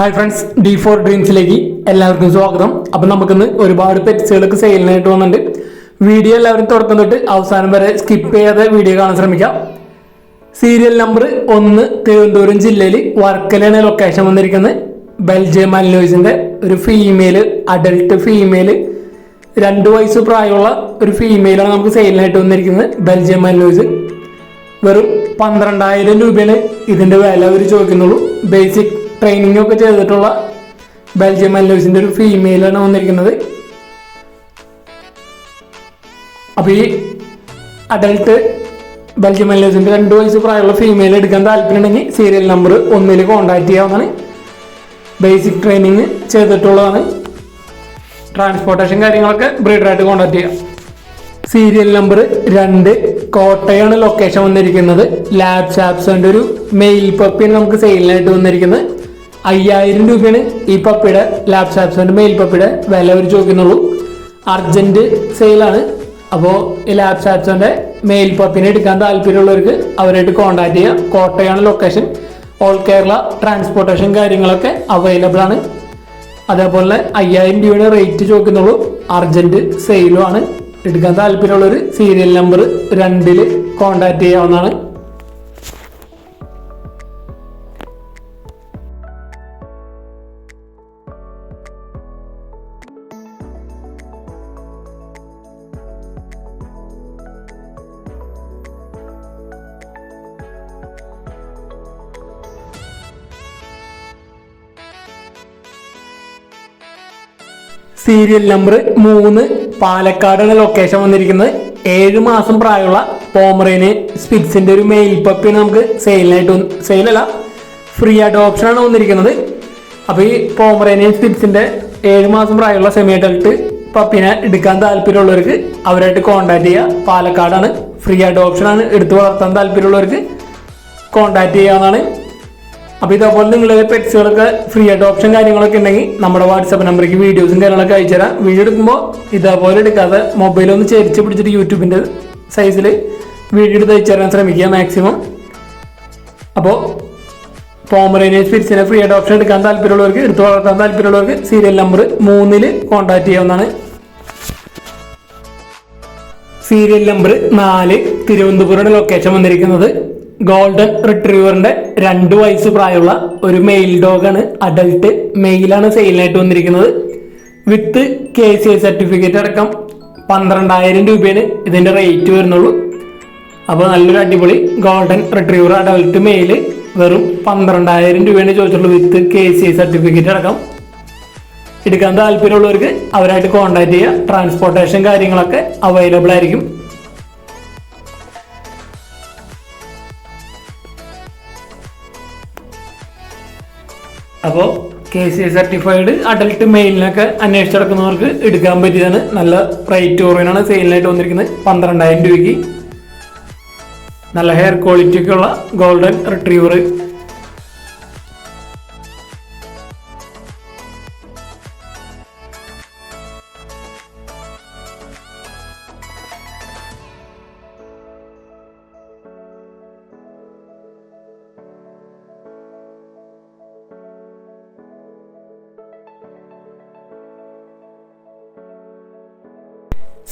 Hi friends D four ഡ്രീംസിലേക്ക് എല്ലാവർക്കും സ്വാഗതം. അപ്പം നമുക്കിന്ന് ഒരുപാട് പെറ്റ്സുകൾക്ക് സെയിലിനായിട്ട് വന്നിട്ടുണ്ട്. വീഡിയോ എല്ലാവരും തുടക്കം തൊട്ട് അവസാനം വരെ സ്കിപ്പ് ചെയ്യാതെ വീഡിയോ കാണാൻ ശ്രമിക്കാം. സീരിയൽ നമ്പർ ഒന്ന് തിരുവനന്തപുരം ജില്ലയിൽ വർക്കലയാണ് ലൊക്കേഷൻ വന്നിരിക്കുന്നത്. ബെൽജിയം അല്ലോയ്സിന്റെ ഒരു ഫീമെയിൽ അഡൾട്ട് ഫീമെയിൽ രണ്ട് വയസ്സ് പ്രായമുള്ള ഒരു ഫീമെയിലാണ് നമുക്ക് സെയിലിനായിട്ട് വന്നിരിക്കുന്നത് ബെൽജിയം അല്ലോയ്സ് വെറും പന്ത്രണ്ടായിരം രൂപയാണ് ഇതിന്റെ വില അവർ ചോദിക്കുന്നുള്ളൂ. ബേസിക് ട്രെയിനിങ് ഒക്കെ ചെയ്തിട്ടുള്ള ബെൽജിയം അല്ലോയ്സിന്റെ ഒരു ഫീമെയിലാണ് വന്നിരിക്കുന്നത്. അപ്പോൾ ഈ അഡൽട്ട് ബെൽജിയം അല്ലോയ്സിന്റെ രണ്ട് വയസ്സ് പ്രായമുള്ള ഫീമെയിൽ എടുക്കാൻ താല്പര്യമുണ്ടെങ്കിൽ സീരിയൽ നമ്പർ ഒന്നിൽ കോൺടാക്ട് ചെയ്യാവുന്നതാണ്. ബേസിക് ട്രെയിനിങ് ചെയ്തിട്ടുള്ളതാണ്. ട്രാൻസ്പോർട്ടേഷൻ കാര്യങ്ങളൊക്കെ ബ്രീഡറായിട്ട് കോൺടാക്ട് ചെയ്യാം. സീരിയൽ നമ്പർ രണ്ട് കോട്ടയാണ് ലൊക്കേഷൻ വന്നിരിക്കുന്നത്. ലാബ് ചാപ്സിന്റെ ഒരു മെയിൽ പപ്പിയാണ് നമുക്ക് സെയിലിനായിട്ട് വന്നിരിക്കുന്നത്. അയ്യായിരം രൂപയാണ് ഈ പപ്പിയുടെ ഷാപ്സിന്റെ മെയിൽ പപ്പിയുടെ വില അവർ ചോദിക്കുന്നുള്ളൂ. അർജന്റ് സെയിലാണ് അപ്പോൾ ഈ ഷാപ്സിന്റെ മെയിൽ പപ്പിനെ എടുക്കാൻ താല്പര്യമുള്ളവർക്ക് അവരായിട്ട് കോൺടാക്ട് ചെയ്യാം. കോട്ടയാണ് ലൊക്കേഷൻ ഓൾ കേരള ട്രാൻസ്പോർട്ടേഷൻ കാര്യങ്ങളൊക്കെ അവൈലബിൾ ആണ്. അതേപോലെ അയ്യായിരം രൂപയുടെ റേറ്റ് ചോദിക്കുന്നുള്ളൂ. അർജന്റ് സെയിലുമാണ് എടുക്കാൻ താല്പര്യമുള്ളവർ സീരിയൽ നമ്പർ രണ്ടിൽ കോൺടാക്ട് ചെയ്യാവുന്നതാണ്. സീരിയൽ നമ്പർ മൂന്ന് പാലക്കാടാണ് ലൊക്കേഷൻ വന്നിരിക്കുന്നത്. ഏഴ് മാസം പ്രായമുള്ള പോമറേന് സ്പിക്സിന്റെ ഒരു മെയിൽ പപ്പിയാണ് നമുക്ക് സെയിലിനായിട്ട് സെയിലല്ല ഫ്രീ ആയിട്ട് ഓപ്ഷനാണ് വന്നിരിക്കുന്നത്. അപ്പോൾ ഈ പോമറേനെ സ്പിക്സിന്റെ ഏഴ് മാസം പ്രായമുള്ള സെമി പപ്പിനെ എടുക്കാൻ താല്പര്യമുള്ളവർക്ക് അവരായിട്ട് കോൺടാക്ട് ചെയ്യുക പാലക്കാടാണ് ഫ്രീ ആയിട്ട് ഓപ്ഷനാണ് എടുത്തു വളർത്താൻ താല്പര്യമുള്ളവർക്ക് കോൺടാക്ട് ചെയ്യാവുന്നതാണ്. അപ്പോൾ ഇതേപോലെ നിങ്ങൾ പെറ്റ്സുകളൊക്കെ ഫ്രീ ആയിട്ട് ഓപ്ഷൻ കാര്യങ്ങളൊക്കെ ഉണ്ടെങ്കിൽ നമ്മുടെ വാട്സാപ്പ് നമ്പറിലേക്ക് വീഡിയോസും കാര്യങ്ങളൊക്കെ അയച്ചു തരാം. വീഡിയോ എടുക്കുമ്പോൾ ഇതേപോലെ എടുക്കാതെ മൊബൈലൊന്ന് ചേരിച്ച് പിടിച്ചിട്ട് യൂട്യൂബിന്റെ സൈസിൽ വീഡിയോ എടുത്ത് അയച്ചു തരാൻ ശ്രമിക്കുക മാക്സിമം അപ്പോൾ പോമറേനിയസ് പിരിച്ചിനെ ഫ്രീ ആയിട്ട് ഓപ്ഷൻ എടുക്കാൻ താല്പര്യമുള്ളവർക്ക് എടുത്തു വളർത്താൻ താല്പര്യമുള്ളവർക്ക് സീരിയൽ നമ്പർ മൂന്നിൽ കോൺടാക്ട് ചെയ്യാവുന്നതാണ്. സീരിയൽ നമ്പർ നാല് തിരുവനന്തപുരം ലൊക്കേഷൻ വന്നിരിക്കുന്നത്. ഗോൾഡൻ റിട്രീവറിന്റെ രണ്ട് വയസ്സ് പ്രായമുള്ള ഒരു മെയിൽ ഡോഗാണ് അഡൽട്ട് മെയിലാണ് സെയിലിനായിട്ട് വന്നിരിക്കുന്നത്. With K C I certificate അടക്കം പന്ത്രണ്ടായിരം രൂപയാണ് ഇതിന്റെ റേറ്റ് വരുന്നുള്ളൂ. അപ്പോൾ നല്ലൊരു അടിപൊളി ഗോൾഡൻ റിട്രീവർ അഡൽട്ട് മെയിൽ വെറും പന്ത്രണ്ടായിരം രൂപയാണ് ചോദിച്ചിട്ടുള്ളൂ with K C I certificate അടക്കം. എടുക്കാൻ താല്പര്യമുള്ളവർക്ക് അവരായിട്ട് കോൺടാക്ട് ചെയ്യുക. ട്രാൻസ്പോർട്ടേഷൻ കാര്യങ്ങളൊക്കെ അവൈലബിൾ ആയിരിക്കും. അപ്പോൾ K C I certified adult മെയിലിനൊക്കെ അന്വേഷിച്ച് നടക്കുന്നവർക്ക് എടുക്കാൻ പറ്റിയതാണ്. നല്ല റേറ്റ് കുറവിനാണ് സെയിലിനായിട്ട് വന്നിരിക്കുന്നത്. പന്ത്രണ്ടായിരം രൂപയ്ക്ക്. നല്ല ഹെയർ ക്വാളിറ്റിയൊക്കെയുള്ള ഗോൾഡൻ റിട്രീവർ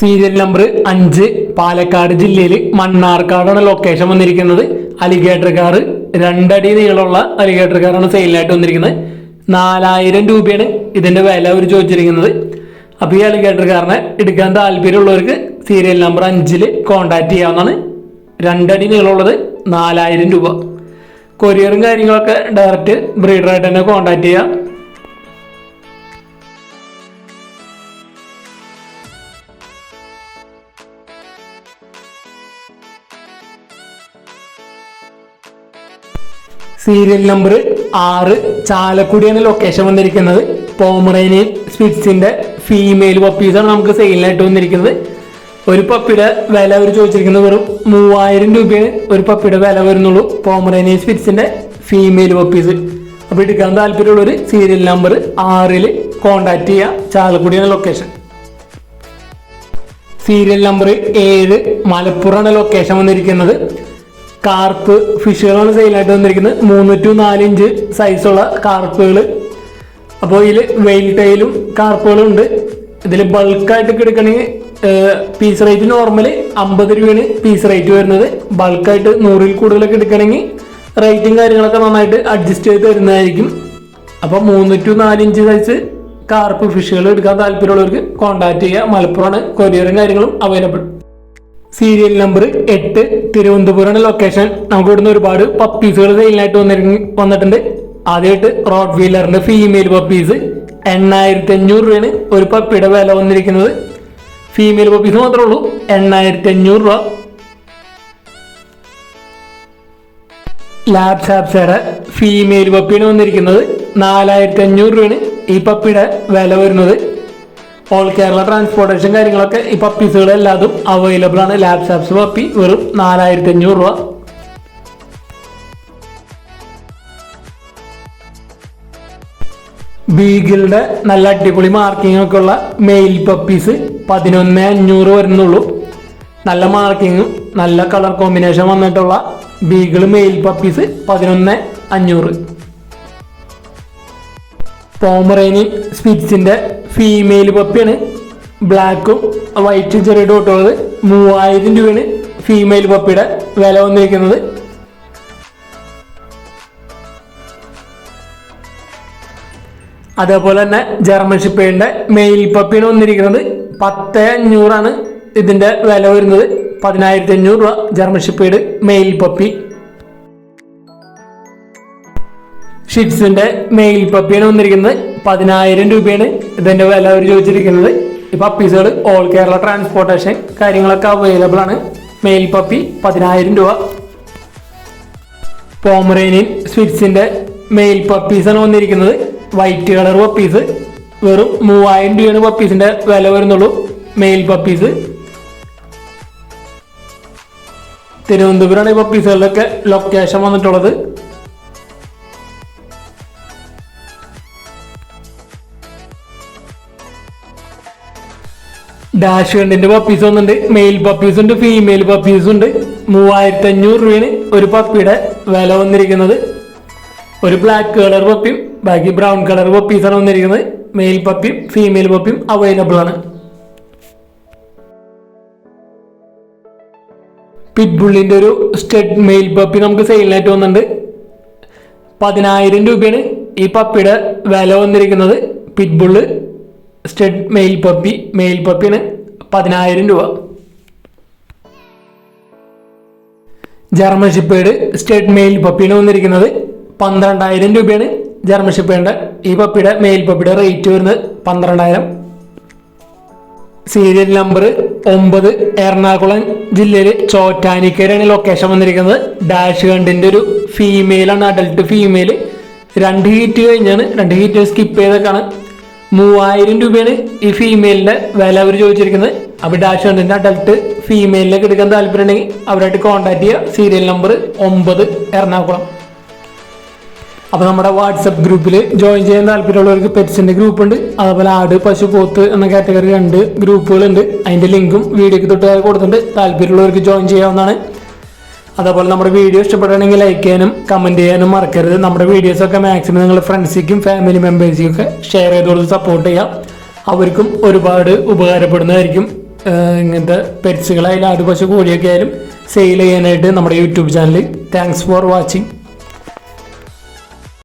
സീരിയൽ നമ്പർ അഞ്ച് പാലക്കാട് ജില്ലയിൽ മണ്ണാർക്കാടാണ് ലൊക്കേഷൻ വന്നിരിക്കുന്നത്. അലിഗേറ്റർ കാർ രണ്ടടി നീളമുള്ള അലിഗേറ്റർ കാറാണ് സെയിലിനായിട്ട് വന്നിരിക്കുന്നത്. നാലായിരം രൂപയാണ് ഇതിന്റെ വില അവർ ചോദിച്ചിരിക്കുന്നത്. അപ്പോൾ ഈ അലിഗേറ്റർ കാറിനെ എടുക്കാൻ താല്പര്യമുള്ളവർക്ക് സീരിയൽ നമ്പർ അഞ്ചിൽ കോൺടാക്റ്റ് ചെയ്യാവുന്നതാണ്. രണ്ടടി നീളമുള്ളത് നാലായിരം രൂപ. കൊറിയറും കാര്യങ്ങളൊക്കെ ഡയറക്റ്റ് ബ്രീഡറായിട്ട് തന്നെ കോണ്ടാക്ട് ചെയ്യുക സീരിയൽ നമ്പർ ആറ് എന്ന ലൊക്കേഷൻ വന്നിരിക്കുന്നത്. പോമറേനിയൻ സ്പിറ്റ്സിന്റെ ഫീമെയിൽ പപ്പീസാണ് നമുക്ക് സെയിലിനായിട്ട് വന്നിരിക്കുന്നത്. ഒരു പപ്പിയുടെ വില അവർ ചോദിച്ചിരിക്കുന്നത് വെറും മൂവായിരം രൂപയാണ്. ഒരു പപ്പിയുടെ വില വരുന്നുള്ളൂ പോമറേനിയൻ സ്പിറ്റ്സിന്റെ ഫീമെയിൽ പപ്പീസ് അപ്പോൾ എടുക്കാൻ താല്പര്യമുള്ളൊരു സീരിയൽ നമ്പർ ആറിൽ കോണ്ടാക്ട് ചെയ്യുക എന്ന ലൊക്കേഷൻ സീരിയൽ നമ്പർ ഏഴ് മലപ്പുറമാണ് ലൊക്കേഷൻ വന്നിരിക്കുന്നത്. കാർപ്പ് ഫിഷുകളാണ് സെയിലായിട്ട് വന്നിരിക്കുന്നത്. മൂന്ന് ടു നാല് ഇഞ്ച് സൈസുള്ള കാർപ്പുകൾ അപ്പോൾ ഇതിൽ വെയിൽ ടൈലും കാർപ്പുകളും ഉണ്ട്. ഇതിൽ ബൾക്കായിട്ടൊക്കെ എടുക്കണമെങ്കിൽ പീസ് റേറ്റ് നോർമൽ അമ്പത് രൂപയാണ് പീസ് റേറ്റ് വരുന്നത്. ബൾക്കായിട്ട് നൂറിൽ കൂടുതലൊക്കെ എടുക്കണമെങ്കിൽ റേറ്റും കാര്യങ്ങളൊക്കെ നന്നായിട്ട് അഡ്ജസ്റ്റ് ചെയ്ത് തരുന്നതായിരിക്കും. അപ്പോൾ മൂന്ന് ടു നാല് ഇഞ്ച് സൈസ് കാർപ്പ് ഫിഷുകൾ എടുക്കാൻ താല്പര്യമുള്ളവർക്ക് കോൺടാക്ട് ചെയ്യുക മലപ്പുറമാണ് കൊറിയറും കാര്യങ്ങളും അവൈലബിൾ സീരിയൽ നമ്പർ എട്ട് തിരുവനന്തപുരമാണ് ലൊക്കേഷൻ നമുക്ക് ഇവിടുന്ന് ഒരുപാട് പപ്പീസുകൾ സെയിലിനായിട്ട് വന്നിരുന്നു വന്നിട്ടുണ്ട്. ആദ്യമായിട്ട് റോഡ് വീലറിന്റെ ഫീമെയിൽ പപ്പീസ് എണ്ണായിരത്തി അഞ്ഞൂറ് രൂപയാണ് ഒരു പപ്പിയുടെ വില വന്നിരിക്കുന്നത്. ഫീമെയിൽ പപ്പീസ് മാത്രമേ ഉള്ളൂ എണ്ണായിരത്തി അഞ്ഞൂറ് രൂപ ലാബ് സാപ്സയുടെ ഫീമെയിൽ പപ്പിയാണ് വന്നിരിക്കുന്നത്. നാലായിരത്തി അഞ്ഞൂറ് രൂപയാണ് ഈ പപ്പിയുടെ വില വരുന്നത്. ഓൾ കേരള ട്രാൻസ്പോർട്ടേഷൻ കാര്യങ്ങളൊക്കെ ഈ പപ്പീസുകൾ എല്ലാതും അവൈലബിൾ ആണ്. ലാബ് സാപ്സ് പപ്പി വെറും നാലായിരത്തി അഞ്ഞൂറ് രൂപ. ബീഗിളുടെ നല്ല അടിപൊളി മാർക്കിംഗ് ഒക്കെ ഉള്ള മെയിൽ പപ്പീസ് പതിനൊന്ന് അഞ്ഞൂറ് വരുന്നുള്ളൂ. നല്ല മാർക്കിങ്ങും നല്ല കളർ കോമ്പിനേഷൻ വന്നിട്ടുള്ള ബീഗിൾ മെയിൽ പപ്പീസ് പതിനൊന്ന് അഞ്ഞൂറ്. പോമറേനി സ്പിറ്റ്സിന്റെ ഫീമെയിൽ പപ്പിയാണ് ബ്ലാക്കും വൈറ്റും ചെറിയ ഡോട്ടുള്ളത് മൂവായിരം രൂപയാണ് ഫീമെയിൽ പപ്പിയുടെ വില വന്നിരിക്കുന്നത്. അതേപോലെ തന്നെ ജർമ്മൻ ഷിപ്പേന്റെ മെയിൽ പപ്പിയാണ് വന്നിരിക്കുന്നത്. പത്ത് അഞ്ഞൂറാണ് ഇതിന്റെ വില വരുന്നത്. പതിനായിരത്തി അഞ്ഞൂറ് രൂപ ജർമ്മൻ ഷിപ്പേഡ് മെയിൽ പപ്പി ഷിറ്റ്സിന്റെ മെയിൽ പപ്പിയാണ് വന്നിരിക്കുന്നത്. പതിനായിരം രൂപയാണ് ഇതിന്റെ വില അവർ ചോദിച്ചിരിക്കുന്നത്. ഈ പപ്പീസുകൾ ഓൾ കേരള ട്രാൻസ്പോർട്ടേഷൻ കാര്യങ്ങളൊക്കെ അവൈലബിൾ ആണ്. മെയിൽ പപ്പി പതിനായിരം രൂപ. പോമറേനിയൻ സ്വിറ്റ്സിന്റെ മെയിൽ പപ്പീസാണ് വന്നിരിക്കുന്നത്. വൈറ്റ് കളർ പപ്പീസ് വെറും മൂവായിരം രൂപയാണ് പപ്പീസിന്റെ വില വരുന്നുള്ളൂ. മെയിൽ പപ്പീസ് തിരുവനന്തപുരമാണ് ഈ പപ്പീസുകളിലൊക്കെ ലൊക്കേഷൻ വന്നിട്ടുള്ളത്. ഡാഷ് കണ്ടിന്റെ പപ്പീസ് വന്നിട്ടുണ്ട്. മെയിൽ പപ്പീസ് ഉണ്ട് ഫീമെയിൽ പപ്പീസ് ഉണ്ട്. മൂവായിരത്തി അഞ്ഞൂറ് രൂപയാണ് ഒരു പപ്പിയുടെ വില വന്നിരിക്കുന്നത്. ഒരു ബ്ലാക്ക് കളർ പപ്പിയും ബാക്കി ബ്രൗൺ കളർ പപ്പീസാണ് വന്നിരിക്കുന്നത്. മെയിൽ പപ്പിയും ഫീമെയിൽ പപ്പിയും അവൈലബിൾ ആണ്. പിറ്റ്ബുള്ളിന്റെ ഒരു സ്റ്റെഡ് മെയിൽ പപ്പി നമുക്ക് സെയിലിനായിട്ട് വന്നിട്ടുണ്ട്. പതിനായിരം രൂപയാണ് ഈ പപ്പിയുടെ വില വന്നിരിക്കുന്നത്. Pitbull stud male puppy male പപ്പിന് പതിനായിരം രൂപ. ജർമ്മൻ ഷിപ്പേഡ് സ്റ്റേറ്റ് മെയിൽ പപ്പിയാണ് വന്നിരിക്കുന്നത് പന്ത്രണ്ടായിരം രൂപയാണ് ജർമ്മൻ ഈ പപ്പിയുടെ മെയിൽ പപ്പിയുടെ റേറ്റ് വരുന്നത് പന്ത്രണ്ടായിരം. സീരിയൽ നമ്പർ ഒമ്പത് എറണാകുളം ജില്ലയിൽ ചോറ്റാനിക്കരയാണ് ലൊക്കേഷൻ വന്നിരിക്കുന്നത്. ഡാഷ് കണ്ടിന്റെ ഒരു ഫീമെയിലാണ് അഡൽട്ട് ഫീമെയിൽ രണ്ട് ഹീറ്റ് കഴിഞ്ഞാണ് രണ്ട് ഹീറ്റ് സ്കിപ്പ് ചെയ്തൊക്കെയാണ് മൂവായിരം രൂപയാണ് ഈ ഫീമെയിലിന്റെ വില അവർ ചോദിച്ചിരിക്കുന്നത്. അപ്പോൾ ഡാഷ് കണ്ടിന്റെ അഡൽട്ട് ഫീമെയിലിലേക്ക് എടുക്കാൻ താല്പര്യം ഉണ്ടെങ്കിൽ അവരായിട്ട് കോൺടാക്ട് ചെയ്യുക. സീരിയൽ നമ്പർ ഒമ്പത് എറണാകുളം. അപ്പോൾ നമ്മുടെ വാട്സപ്പ് ഗ്രൂപ്പിൽ ജോയിൻ ചെയ്യാൻ താല്പര്യമുള്ളവർക്ക് പെറ്റ്സിന്റെ ഗ്രൂപ്പ് ഉണ്ട്. അതുപോലെ ആട് പശു പോത്ത് എന്ന കാറ്റഗറി രണ്ട് ഗ്രൂപ്പുകളുണ്ട് അതിന്റെ ലിങ്കും വീഡിയോക്ക് തൊട്ട് കൊടുത്തിട്ടുണ്ട്. താല്പര്യമുള്ളവർക്ക് ജോയിൻ ചെയ്യാവുന്നതാണ്. അതേപോലെ നമ്മുടെ വീഡിയോ ഇഷ്ടപ്പെടുകയാണെങ്കിൽ ലൈക്ക് ചെയ്യാനും കമന്റ് ചെയ്യാനും മറക്കരുത്. നമ്മുടെ വീഡിയോസ് ഒക്കെ മാക്സിമം നിങ്ങൾ ഫ്രണ്ട്സിക്കും ഫാമിലി മെമ്പേഴ്സിനും ഒക്കെ ഷെയർ ചെയ്ത് കൊടുത്ത് സപ്പോർട്ട് ചെയ്യാം. അവർക്കും ഒരുപാട് ഉപകാരപ്പെടുന്നതായിരിക്കും. ഇങ്ങനത്തെ പെറ്റ്സുകളായാലും ആട് പശു കോഴിയൊക്കെ ആയാലും സെയിൽ ചെയ്യാനായിട്ട് നമ്മുടെ YouTube channel thanks for watching